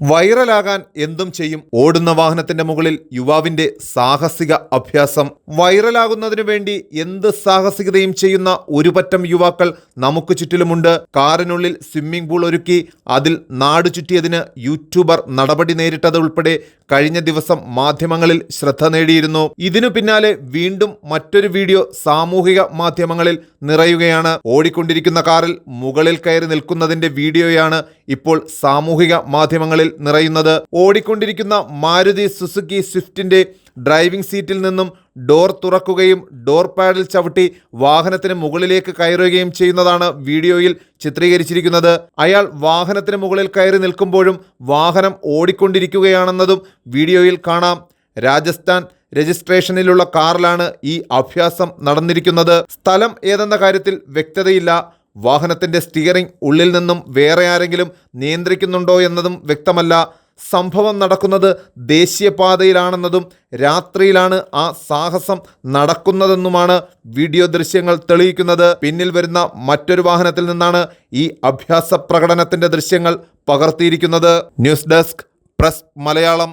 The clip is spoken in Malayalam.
വൈറലാകാൻ എന്തും ചെയ്യും ഓടുന്ന വാഹനത്തിന്റെ മുകളിൽ യുവാവിന്റെ സാഹസിക അഭ്യാസം. വൈറലാകുന്നതിനു വേണ്ടി എന്ത് സാഹസികതയും ചെയ്യുന്ന ഒരു പറ്റം യുവാക്കൾ നമുക്ക് ചുറ്റിലുമുണ്ട്. കാറിനുള്ളിൽ സ്വിമ്മിംഗ് പൂൾ ഒരുക്കി അതിൽ നാട് ചുറ്റിയതിന് യൂട്യൂബർ നടപടി നേരിട്ടത് ഉൾപ്പെടെ കഴിഞ്ഞ ദിവസം മാധ്യമങ്ങളിൽ ശ്രദ്ധ നേടിയിരുന്നു. ഇതിനു പിന്നാലെ വീണ്ടും മറ്റൊരു വീഡിയോ സാമൂഹിക മാധ്യമങ്ങളിൽ നിറയുകയാണ്. ഓടിക്കൊണ്ടിരിക്കുന്ന കാറിൽ മുകളിൽ കയറി നിൽക്കുന്നതിന്റെ വീഡിയോയാണ് ഇപ്പോൾ സാമൂഹിക മാധ്യമങ്ങളിൽ നിറയുന്നത്. ഓടിക്കൊണ്ടിരിക്കുന്ന മാരുതി സുസുക്കി സ്വിഫ്റ്റിന്റെ ഡ്രൈവിംഗ് സീറ്റിൽ നിന്നും ഡോർ തുറക്കുകയും ഡോർ പാഡിൽ ചവിട്ടി വാഹനത്തിന് മുകളിലേക്ക് കയറുകയും ചെയ്യുന്നതാണ് വീഡിയോയിൽ ചിത്രീകരിച്ചിരിക്കുന്നത്. അയാൾ വാഹനത്തിന് മുകളിൽ കയറി നിൽക്കുമ്പോഴും വാഹനം ഓടിക്കൊണ്ടിരിക്കുകയാണെന്നതും വീഡിയോയിൽ കാണാം. രാജസ്ഥാൻ രജിസ്ട്രേഷനിലുള്ള കാറിലാണ് ഈ അഭ്യാസം നടന്നിരിക്കുന്നത്. സ്ഥലം ഏതെന്ന കാര്യത്തിൽ വ്യക്തതയില്ല. വാഹനത്തിന്റെ സ്റ്റിയറിംഗ് ഉള്ളിൽ നിന്നും വേറെ ആരെങ്കിലും നിയന്ത്രിക്കുന്നുണ്ടോ എന്നതും വ്യക്തമല്ല. സംഭവം നടക്കുന്നത് ദേശീയപാതയിലാണെന്നതും രാത്രിയിലാണ് ആ സാഹസം നടക്കുന്നതെന്നുമാണ് വീഡിയോ ദൃശ്യങ്ങൾ തെളിയിക്കുന്നത്. പിന്നിൽ വരുന്ന മറ്റൊരു വാഹനത്തിൽ നിന്നാണ് ഈ അഭ്യാസ പ്രകടനത്തിന്റെ ദൃശ്യങ്ങൾ പകർത്തിയിരിക്കുന്നത്. News desk press Malayalam.